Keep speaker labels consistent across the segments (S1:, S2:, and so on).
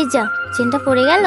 S1: এই যা চেনটা পড়ে গেল?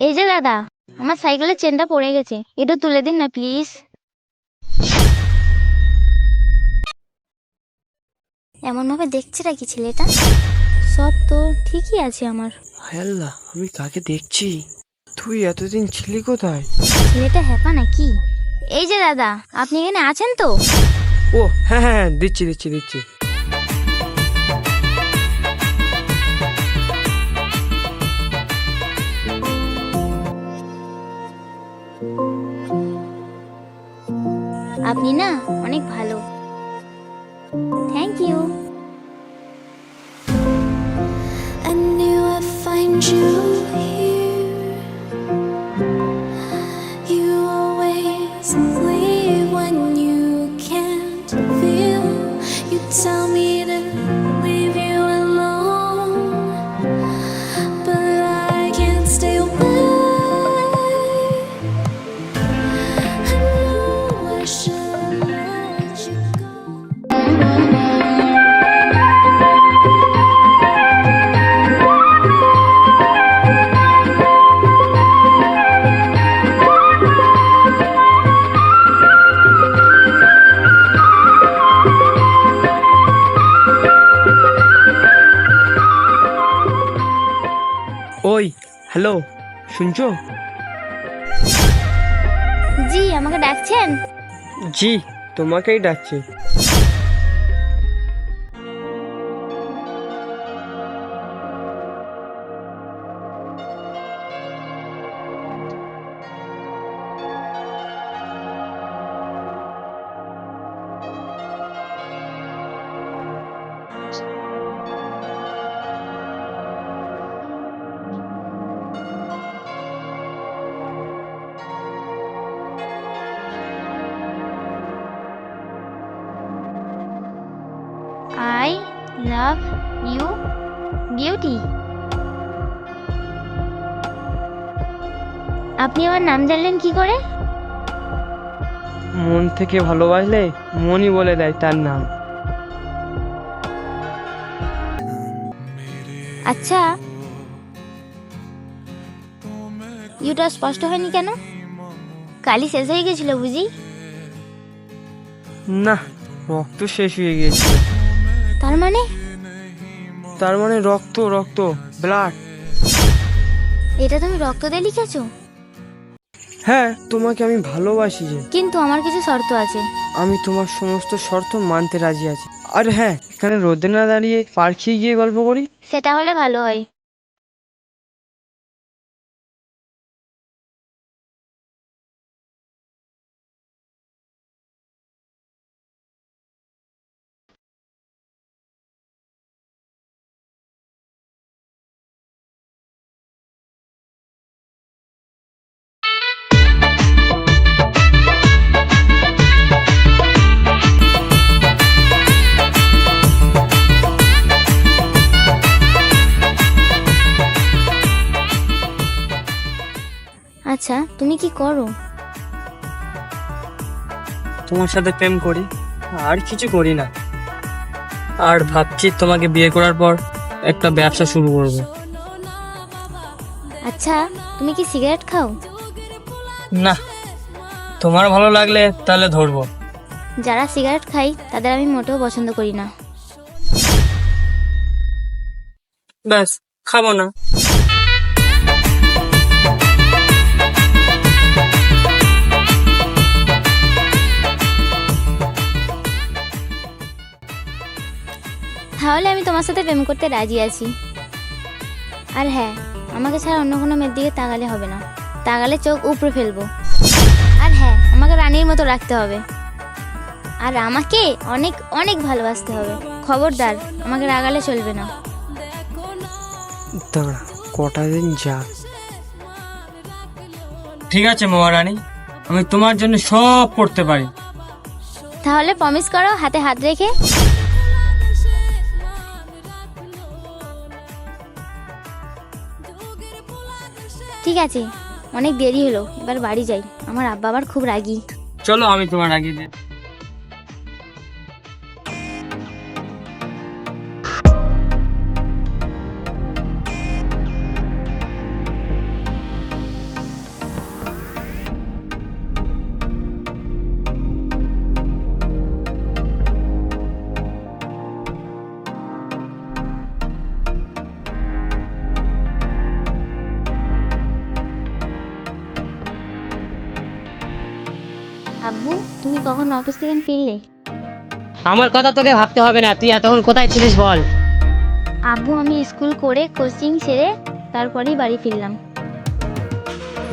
S1: এই যে দাদা আমার সাইকেলের চেনটা পড়ে গেছে একটু তুলে দিন না প্লিজ এমন ভাবে দেখছে নাকি ছেলেটা? সব তো ঠিকই আছে আমার।
S2: আল্লাহ আমি কাকে দেখছি? তুই এতদিন ছিলি কোথায়?
S1: ছেলেটা হ্যাপা নাকি? এই যে দাদা আপনি এখানে আছেন তো?
S2: ও হ্যাঁ হ্যাঁ হ্যাঁ, দিচ্ছি দিচ্ছি দিচ্ছি।
S1: আপনি না অনেক ভালো thank you
S3: I knew I'd find you
S2: শুনছো?
S1: জি আমাকে ডাকছেন?
S2: জি তোমাকেই ডাকছি।
S1: নাম জানলেন কি করে?
S2: মন থেকে ভালোবাসলে মনই বলে দেয় তার নাম।
S1: আচ্ছা ইউটা স্পষ্ট হয়নি কেন? কালি শেষ হয়ে গেছিল বুঝি?
S2: না রক্ত শেষ হয়ে গিয়েছে
S1: তার মানে?
S2: তার মানে রক্ত রক্ত ব্লাড।
S1: এটা তুমি রক্ত দিয়ে লিখেছো?
S2: হ্যাঁ তোমাকে আমি ভালোবাসি যে।
S1: কিন্তু আমার কিছু শর্ত আছে।
S2: আমি তোমার সমস্ত শর্ত মানতে রাজি আছি। আর হ্যাঁ এখানে রোদে না দাঁড়িয়ে পার্কে গিয়ে গল্প করি।
S1: সেটা হলে ভালো হয়। আচ্ছা তুমি কি করো?
S2: তোমার সাথে প্রেম করি আর কিছু করি না। আর ভাবছি তোমাকে বিয়ে করার পর একটা ব্যবসা শুরু করব।
S1: আচ্ছা তুমি কি সিগারেট খাও?
S2: না তোমার ভালো লাগলে তাহলে ধরবো।
S1: যারা সিগারেট খাই তাদের আমি মোটেও পছন্দ করি না।
S2: ব্যাস খাব না।
S1: তোমার সাথে প্রেম করতে রাজি আছি। আর হ্যাঁ আমাকে ছাড়া অন্য কোনো মেয়ের দিকে তাকালে হবে না। তাকালে চোখ উপড়ে ফেলব। আর হ্যাঁ আমাকে রানীর মতো রাখতে হবে। আর আমাকে অনেক অনেক ভালোবাসতে হবে। খবরদার আমাকে রাগালে চলবে না।
S2: দাঁড়া কটা দিন যাক
S4: ঠিক আছে মহারানী আমি তোমার জন্য সব করতে পারি।
S1: তাহলে প্রমিস করো হাতে হাত রেখে ঠিক আছে, অনেক দেরি হলো, এবার বাড়ি যাই। আমার আব্বা আবার খুব রাগী।
S4: চলো আমি তোমার রাগি। দিই
S1: অফিস থেকে ফিরলে
S5: আমার কথা তোকে ভাবতে হবে না তুই এতক্ষণ কোথায় ছিলিস বল।
S1: আব্বু আমি স্কুল করে কোচিং সেরে তারপরেই বাড়ি ফিরলাম।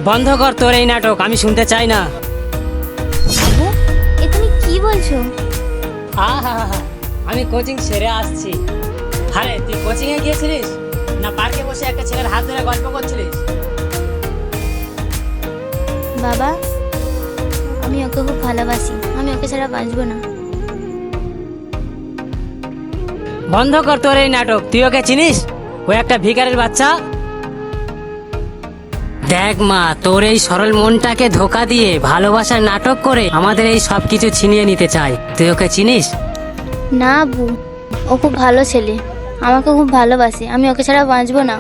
S5: বন্ধ কর তোর এই নাটক আমি শুনতে চাই না।
S1: আব্বু এ তুমি কি বলছো?
S5: আহা আমি কোচিং সেরে আসছি। আরে তুই কোচিং এ গিয়েছিলিস? না পার্কে বসে একটা ছেলের হাত ধরে গল্প করছিলিস?
S1: বাবা আমি ওকে খুব ভালোবাসি। আমি ওকে ছাড়া বাঁচবো না।
S5: বন্ধ কর তোর এই নাটক। তুই ওকে চিনিস? ও একটা ভিখারির বাচ্চা। দেখ মা তোর এই সরল মনটাকে ধোকা দিয়ে ভালোবাসার নাটক করে আমাদের এই সব কিছু ছিনিয়ে নিতে চায় তুই ওকে চিনিস?
S1: না আব্বু ও খুব ভালো ছেলে। আমাকে খুব ভালোবাসে। আমি ওকে ছাড়া বাঁচবো না।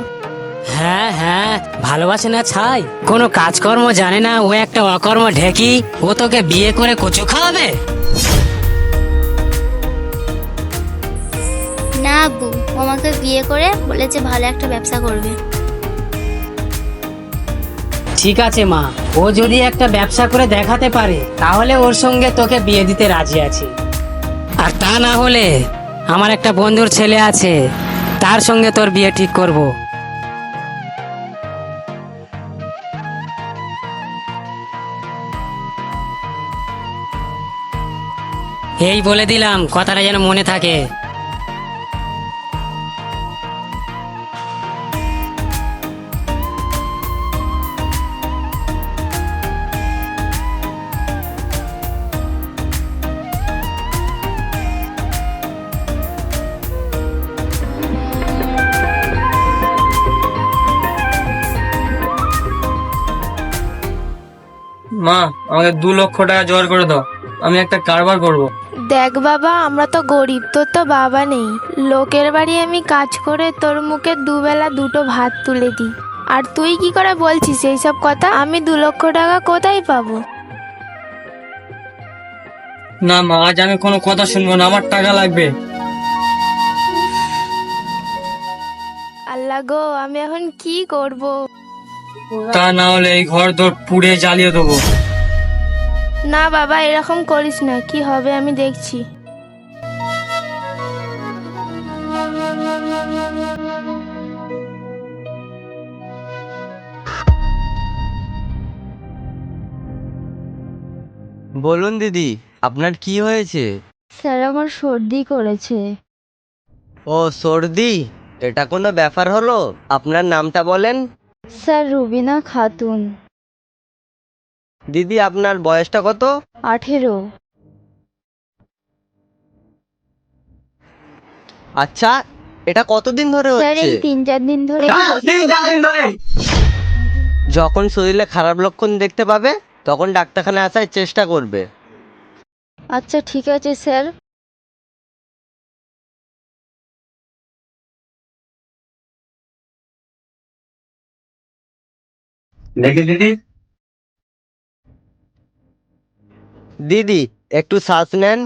S5: হ্যাঁ হ্যাঁ ভালোবাসে না ছাই? কোনো কাজকর্ম জানে না ও একটা অকর্ম ঢেকি। ও তোকে বিয়ে করে কচু খাওয়াবে?
S1: না আব্বু ও আমাকে বিয়ে করে বলেছে ভালো একটা ব্যবসা করবে।
S5: ঠিক আছে মা। ও যদি একটা ব্যবসা করে দেখাতে পারে তাহলে ওর সঙ্গে তোকে বিয়ে দিতে রাজি আছি। আর তা না হলে আমার একটা বন্ধুর ছেলে আছে তার সঙ্গে তোর বিয়ে ঠিক করব। এই বলে দিলাম, কথাটা যেন মনে থাকে।
S4: মা, আমাকে দু লক্ষ টাকা জোগাড় করে দাও। আমি একটা কারবার করব।
S6: দেখ বাবা আমরা তো গরিব তোর তো বাবা নেই। লোকের বাড়ি আমি কাজ করে তোর মুখে দুবেলা দুটো ভাত তুলে দিই। আর তুই কি করে বলছিস এইসব কথা? আমি দু লক্ষ টাকা কোথায় পাবো?
S4: না মা আজ আমি কোনো কথা শুনব না আমার টাকা লাগবে।
S6: আল্লাহ গো আমি এখন কি করব?
S4: তা না হলে এই ঘর তোর পুড়ে জ্বালিয়ে দেবো।
S6: না বাবা এরকম করিস না। কি হবে আমি দেখছি।
S7: বলুন দিদি আপনার কি হয়েছে?
S8: স্যার আমার সর্দি করেছে।
S7: ও সর্দি? এটা কোনো ব্যাপার হলো? আপনার নামটা বলেন।
S8: স্যার রুবিনা খাতুন।
S7: দিদি আপনার বয়সটা কত?
S8: আঠেরো।
S7: আচ্ছা এটা কতদিন ধরে
S8: স্যার
S7: হচ্ছে?
S8: এই তিন চার দিন ধরে।
S7: যখন শরীরে খারাপ লক্ষণ দেখতে পাবে তখন ডাক্তারখানায় আসার চেষ্টা করবে।
S8: আচ্ছা ঠিক আছে স্যার।
S7: দিদি। একটু শ্বাস নেন।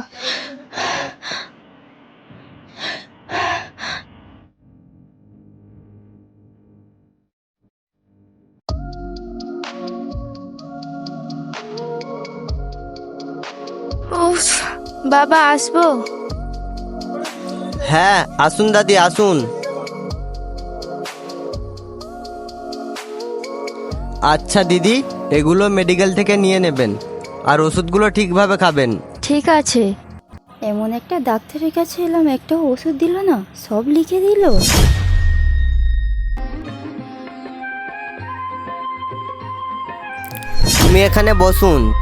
S6: উফ বাবা আসব?
S7: হ্যাঁ আসুন দাদি আসুন। আচ্ছা দিদি এগুলো মেডিকেল থেকে নিয়ে নেবেন। আর ওষুধগুলো ঠিকভাবে খাবেন।
S8: ঠিক আছে। এমন একটা ডাক্তারের কাছে এলাম একটা ওষুধ দিল না সব লিখে দিল।
S7: তুমি এখানে বসুন।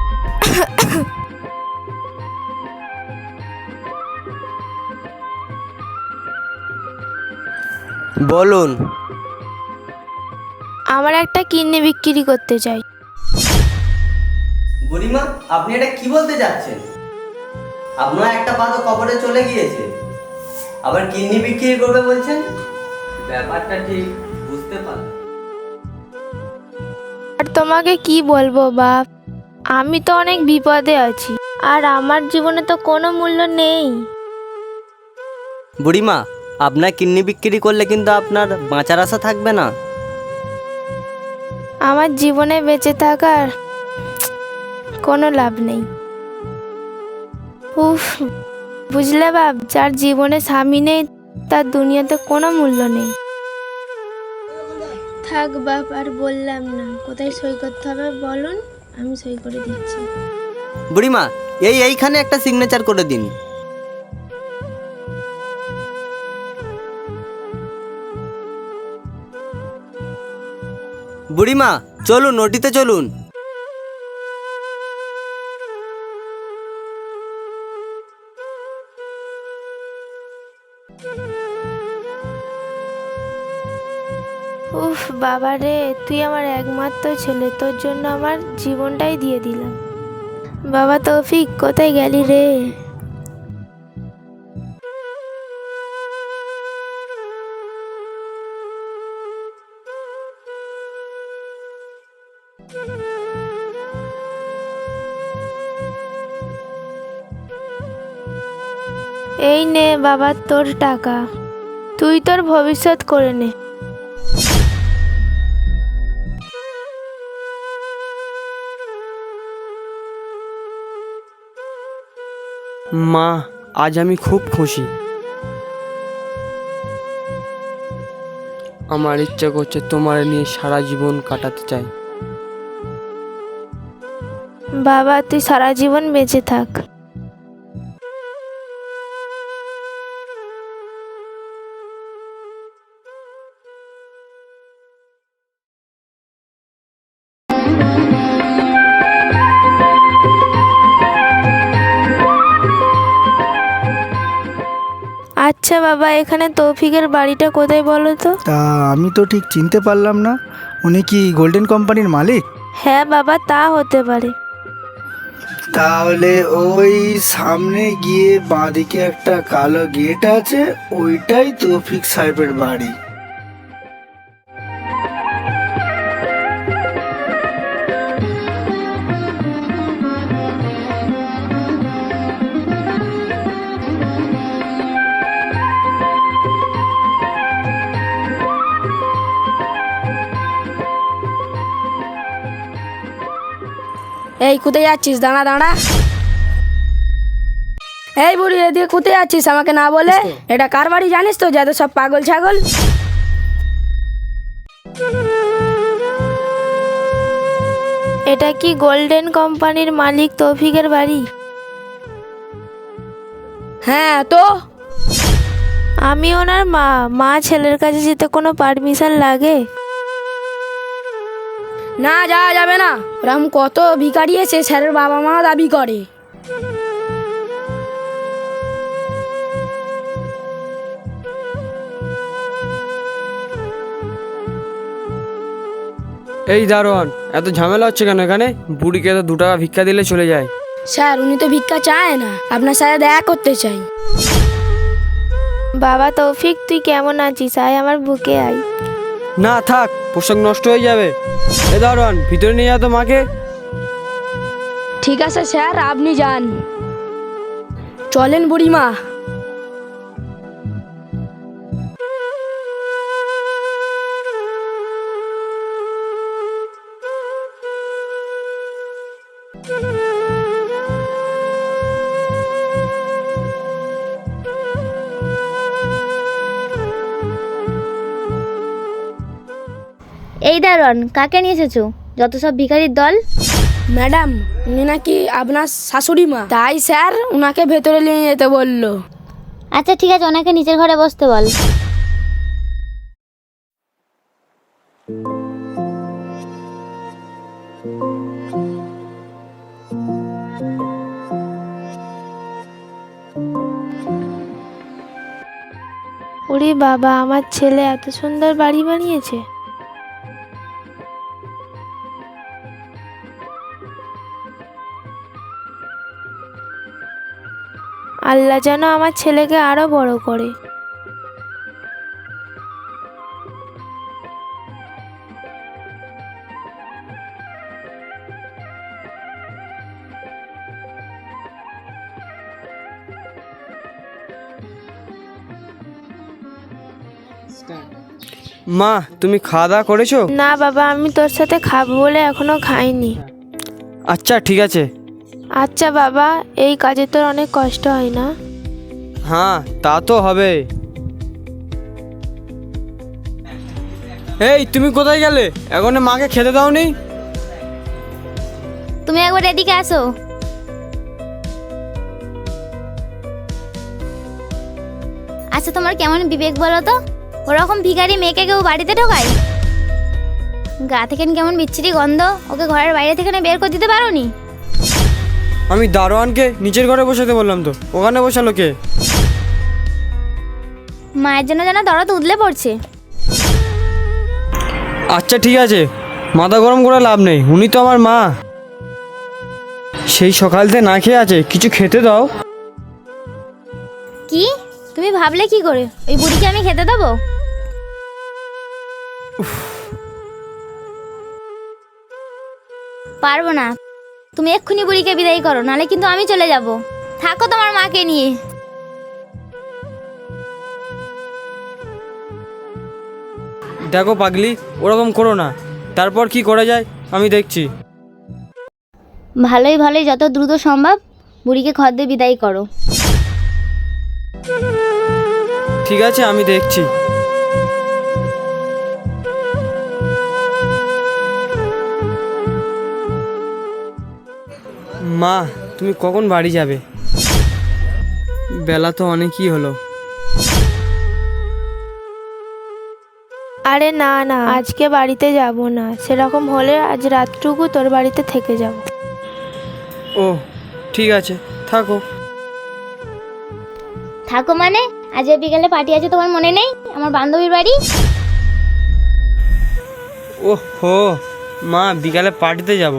S7: বলুন।
S6: আমার একটা কিডনি বিক্রি করতে চাই।
S7: বুড়িমা আপনি এটা কি বলতে যাচ্ছেন? আপনার একটা পা তো কবরে চলে গিয়েছে। আবার কিডনি বিক্রি করবে বলছেন? ব্যাপারটা ঠিক বুঝতে পারলাম।
S6: আর তোমাকে কি বলব বাপ? আমি তো অনেক বিপদে আছি আর আমার জীবনে তো কোনো মূল্য নেই।
S7: বুড়িমা আপনার কিডনি বিক্রি করলে কিন্তু আপনার বাঁচার আশা থাকবে না।
S6: আমার জীবনে বেঁচে থাকার কোনো লাভ নেই। উফ বুঝলে বাপ যার জীবনে স্বামী নেই তার দুনিয়াতে কোনো মূল্য নেই। থাক বাপ আর বললাম না। কোথায় সই করতে হবে বলুন আমি সই করে দিচ্ছি।
S7: বুড়িমা এই এইখানে একটা সিগনেচার করে দিন। বুড়িমা চলুন নটিতে চলুন।
S6: বাবা রে তুই আমার একমাত্র ছেলে, তোর জন্য আমার জীবনটাই দিয়ে দিলাম। বাবা তৌফিক, কোথায় গেলি রে? এই নে বাবা তোর টাকা। তুই তোর ভবিষ্যৎ করে নে।
S2: মা, আজ আমি খুব খুশি। আমার ইচ্ছা করছে তোমার নিয়ে সারা জীবন কাটাতে চাই।
S6: বাবা, তুই সারা জীবন বেঁচে থাক। আচ্ছা বাবা এখানে তৌফিকের বাড়িটা কোথায় বলো তো?
S9: তা আমি তো ঠিক চিনতে পারলাম না। উনি কি গোল্ডেন কোম্পানির মালিক?
S6: হ্যাঁ বাবা তা হতে পারে।
S9: তাহলে ওই সামনে গিয়ে বাঁদিকে একটা কালো গেট আছে ওইটাই তৌফিক সাহেবের বাড়ি।
S10: এই কোথায় যাচ্ছিস? দাঁড়া দাঁড়া। এই বুড়ি এদিকে কোথায় যাচ্ছিস? আমাকে না বলে? এটা কার বাড়ি জানিস তো? যাদের সব পাগল ছাগল।
S6: এটা কি গোল্ডেন কোম্পানির মালিক তৌফিকের বাড়ি?
S10: হ্যাঁ তো?
S6: আমি ওনার মা। মা ছেলের কাছে যেতে কোনো পারমিশন লাগে?
S10: না যাওয়া যাবে না। ওরকম কত ভিখারি এসে স্যারের বাবা মা দাবি করে।
S2: এই দারোয়ান এত ঝামেলা হচ্ছে কেন এখানে? বুড়িকে তো দু টাকা ভিক্ষা দিলে চলে যায়।
S10: স্যার উনি তো ভিক্ষা চায় না। আপনার সাথে দেখা করতে চাই।
S6: বাবা তৌফিক তুই কেমন আছিস? আয় আমার বুকে আয়।
S2: না থাক পোশাক নষ্ট হয়ে যাবে। এ দারোয়ান ভিতরে নিয়ে যা তো মাকে।
S10: ঠিক আছে স্যার আপনি যান। চলেন বুড়িমা।
S1: দারোয়ান কাকে নিয়ে এসেছ? যত সব ভিখারির দল।
S10: ম্যাডাম উনি নাকি আপনার শাশুড়ি মা। তাই স্যার ওনাকে ভেতরে নিয়ে যেতে বলল।
S1: আচ্ছা ঠিক আছে ওনাকে নিচের ঘরে বসতে বল।
S6: ওরে বাবা আমার ছেলে এত সুন্দর বাড়ি বানিয়েছে। আল্লাহ যেন আমার ছেলেকে আরও বড় করে।
S2: মা তুমি খাওয়া দাওয়া করেছ?
S6: না বাবা আমি তোর সাথে খাব বলে এখনও খাইনি।
S2: আচ্ছা ঠিক আছে।
S6: আচ্ছা বাবা এই কাজে তোর অনেক কষ্ট হয় না?
S2: হ্যাঁ তা তো হবে। এই তুমি কোথায় গেলে? এখন মাকে খেতে দাওনি?
S1: তুমি একবার এদিকে আসো। আচ্ছা তোমার কেমন বিবেক বলো তো? ওরকম ভিখারি মেয়েকে কেউ বাড়িতে ঢোকায়? গা থেকে কেমন বিচ্ছিরি গন্ধ? ওকে ঘরের বাইরে থেকে না বের করে দিতে পারো নি
S2: আমি দারোয়ানকে নিচের ঘরে বসাতে বললাম তো। ওখানে বসালো কে?
S1: মায়ের জন্য যেন দরদ উদলে পড়ছে।
S2: আচ্ছা ঠিক আছে। মাথা গরম করে লাভ নেই। উনি তো আমার মা। সেই সকাল থেকে না খেয়ে আছে। কিছু খেতে দাও।
S1: কি? তুমি ভাবলে কি করে? ওই বুড়িকে আমি খেতে দেবো? পারব না। তুমি এক্ষুনি বুড়িকে বিদায় করো নালে কিন্তু আমি চলে যাব। থাকো তোমার মাকে নিয়ে।
S2: দেখো পাগলি ওরকম করো না। তারপর কি করা যায় আমি দেখছি।
S1: ভালোই ভালোই যত দ্রুত সম্ভব বুড়িকে ঘর দিয়ে বিদায় করো।
S2: ঠিক আছে আমি দেখছি। মা তুমি কখন বাড়ি যাবে? বেলা তো অনেকই হলো।
S6: আরে না না আজকে বাড়িতে যাব না। সেরকম হলে আজ রাতটুকু তোর বাড়িতে থেকে যাব।
S2: ও ঠিক আছে থাকো।
S1: থাকো মানে? আজ এই বিকেলে পার্টি আছে তোমার মনে নেই? আমার বান্ধবীর বাড়ি?
S2: ও হো মা বিকালে পার্টিতে যাব।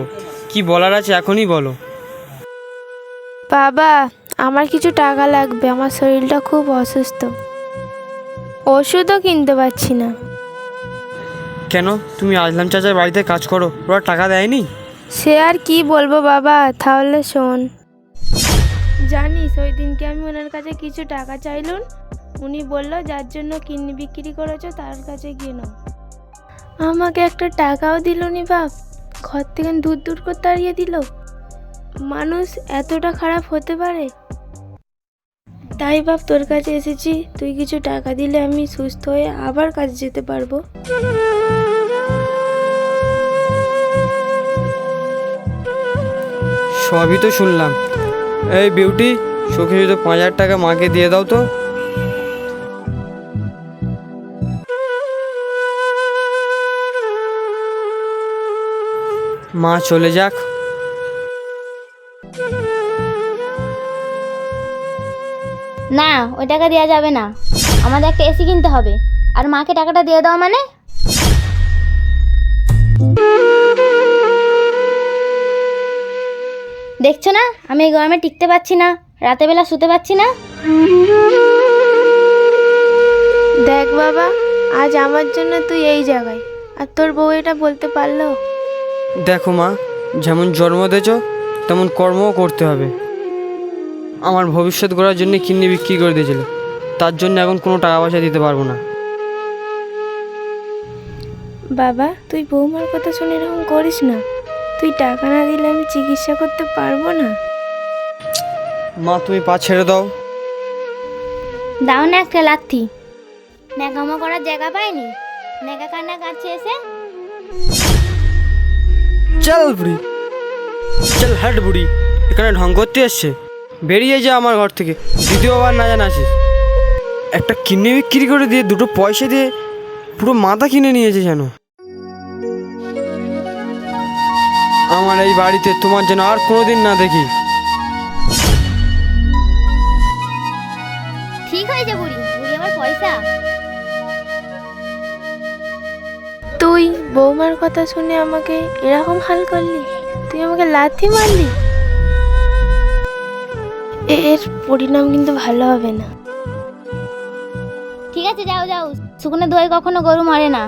S2: কি বলার আছে এখনই বলো।
S6: বাবা আমার কিছু টাকা লাগবে। আমার শরীরটা খুব অসুস্থ। ওষুধও কিনতে পারছি না।
S2: কেন? তুমি আজলাম চাচার বাড়িতে কাজ করো। ওরা টাকা দেয়নি?
S6: সে আর কি বলব বাবা? তাহলে শোন। জানিস ওই দিনকে আমি ওনার কাছে কিছু টাকা চাইলুন উনি বলল যার জন্য কিডনি বিক্রি করেছ তার কাছে গিয়ে নাও। আমাকে একটা টাকাও দিল নি বাপ। ঘর থেকে দূর দূর করে তাড়িয়ে দিল। মানুষ এতটা খারাপ হতে পারে? তাই বাপ তোর কাছে এসেছি। তুই কিছু টাকা দিলে আমি সুস্থ হয়ে আবার কাজে যেতে পারব।
S2: সবই তো শুনলাম। এই বিউটি চোখে শুধু পাঁচ হাজার টাকা মাকে দিয়ে দাও তো। মা চলে যাক।
S1: না ওই টাকা দেওয়া যাবে না। আমাদের একটা এসি কিনতে হবে। আর মাকে টাকাটা দিয়ে দাও মানে? দেখছ না? আমি এই গরমে টিকতে পারছি না। রাতে বেলা শুতে পারছি না।
S6: দেখ বাবা আজ আমার জন্য তুই এই জায়গায়। আর তোর বউ এটা বলতে পারল?
S2: দেখো মা যেমন জন্ম দিয়েছ তেমন কর্মও করতে হবে। আমার ভবিষ্যৎ গড়ার জন্য কিডনি বিক্রি করে দিয়েছিল। তার জন্য এখন কোনো টাকা পয়সা দিতে পারব না।
S6: বাবা তুই বৌমার কথা শুনে এরকম করিস না। তুই টাকা না দিলে আমি চিকিৎসা করতে পারব না।
S2: মা তুমি পা ছেড়ে দাও।
S1: দাও না একটা লাথি। ন্যাকামো করার জায়গা পাইনি। নেকা কান্না কাছে এসে
S2: চল বুড়ি। চল হাট বুড়ি। এখানে ঢং করতে এসছে। বেরিয়ে যা আমার ঘর থেকে। দ্বিতীয়বার না জানা আসিস। একটা কিডনি বিক্রি করে দিয়ে দুটো পয়সা দিয়ে পুরো মাথা কিনে নিয়েছে যেন। আমার এই বাড়িতে তোমার যেন আর কোনোদিন না দেখি।
S1: ঠিক হয়েছে বুড়ি। পয়সা।
S6: তুই বৌমার কথা শুনে আমাকে এরকম হাল করলি? তুই আমাকে লাথি মারলি? এর পরিণাম কিন্তু ভালো হবে না।
S1: ঠিক আছে, যাও যাও। শুকনো দোয়াই কখনো গরু মরে না।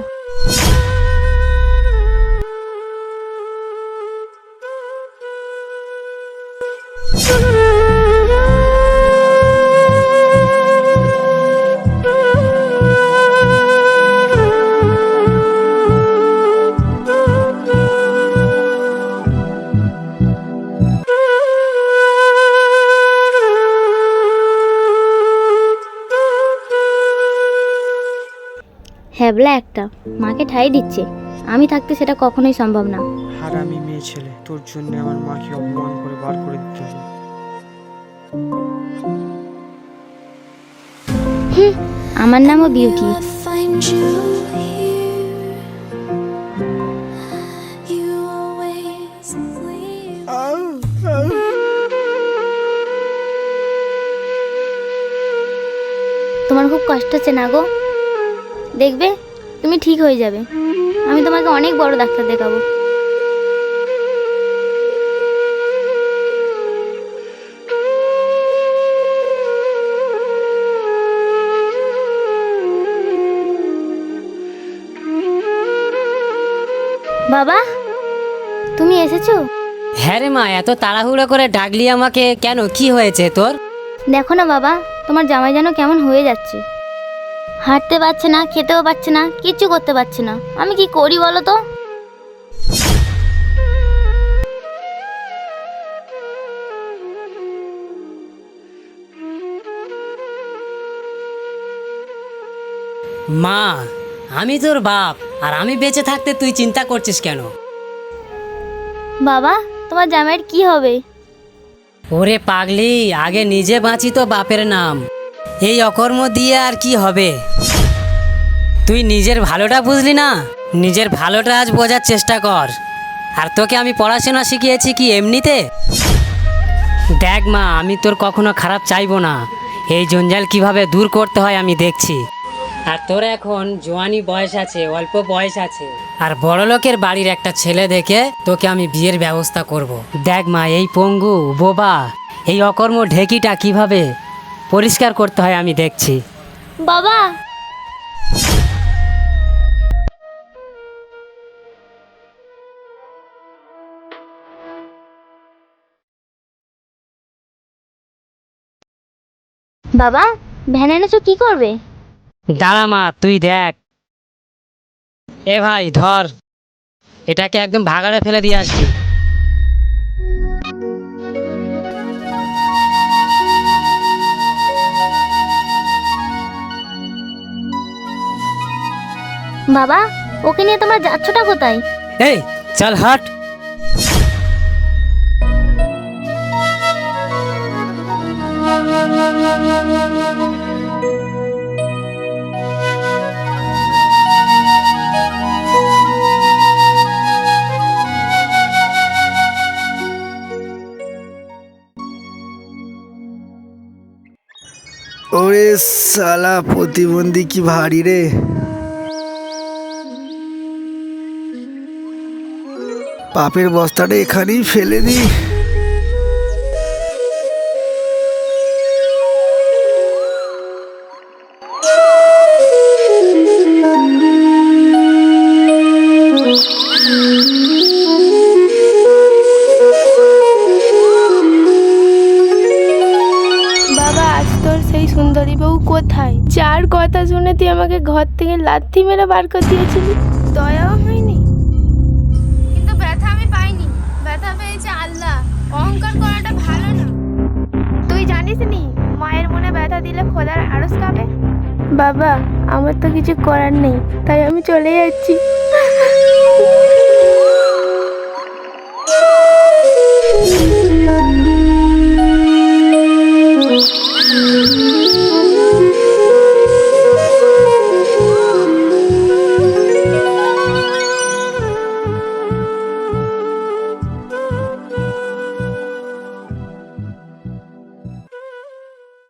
S1: হ্যাবলা একটা। মাকে ঠাই দিচ্ছে। আমি থাকতে সেটা কখনোই সম্ভব না।
S2: আর আমি মেয়ে ছেলে তোর জন্য আমার মাকে অপমান করে বার করে দিতে হলো
S1: আমার নামও বিউটি. তোমার খুব কষ্ট হচ্ছে না গো? দেখবে তুমি ঠিক হয়ে যাবে। আমি তোমাকে অনেক বড় ডাক্তার দেখাবো। বাবা তুমি এসেছ?
S5: হ্যাঁ রে মা এত তাড়াহুড়ো করে ডাকলি আমাকে। কেন? কি হয়েছে তোর?
S1: দেখো না বাবা তোমার জামাই যেন কেমন হয়ে যাচ্ছে। হাঁটতে পারছে না খেতেও পারছে না কিচ্ছু করতে পারছে না। আমি কি করি বলো তো?
S5: মা আমি তোর বাপ আর আমি বেঁচে থাকতে তুই চিন্তা করছিস কেন?
S1: বাবা তোমার জামাইয়ের কি হবে?
S5: ওরে পাগলি আগে নিজে বাঁচি তো বাপের নাম। এই অকর্ম দিয়ে আর কি হবে? তুই নিজের ভালোটা বুঝলি না? নিজের ভালোটা আজ বোঝার চেষ্টা কর। আর তোকে আমি পড়াশোনা শিখিয়েছি কি এমনিতে? দেখ মা, আমি তোর কখনো খারাপ চাইব না। এই জঞ্জাল কীভাবে দূর করতে হয় আমি দেখছি। আর তোর এখন জোয়ানি বয়স আছে, অল্প বয়স আছে। আর বড় লোকের বাড়ির একটা ছেলে দেখে তোকে আমি বিয়ের ব্যবস্থা করব। দেখ মা, এই পঙ্গু, বোবা, এই অকর্ম ঢেকিটা কীভাবে পরিষ্কার করতে হয় আমি দেখছি।
S1: বাবা! বাবা ভ্যান এনেছো কি করবে?
S5: দাঁড়া মা তুই দেখ। এ ভাই ধর। এটাকে একদম ভাগাড়ে ফেলে দিয়ে আসবি।
S1: বাবা ওকে নিয়ে তোমরা যাচ্ছটা কোথায়?
S5: এই চল হাট।
S9: ওরে সালা প্রতিবন্ধী কি ভারী রে। পাপের বস্তাটা এখানেই ফেলে দিই।
S6: সুন্দরী বউ কোথায়? যার কথা শুনে তুই আমাকে ঘর থেকে লাথি মেরে বার করে দিয়েছিলি। দয়াও হয়নি। দিলে খোদার আড়স কাবে বাবা আমার তো কিছু করার নেই তাই আমি চলে যাচ্ছি।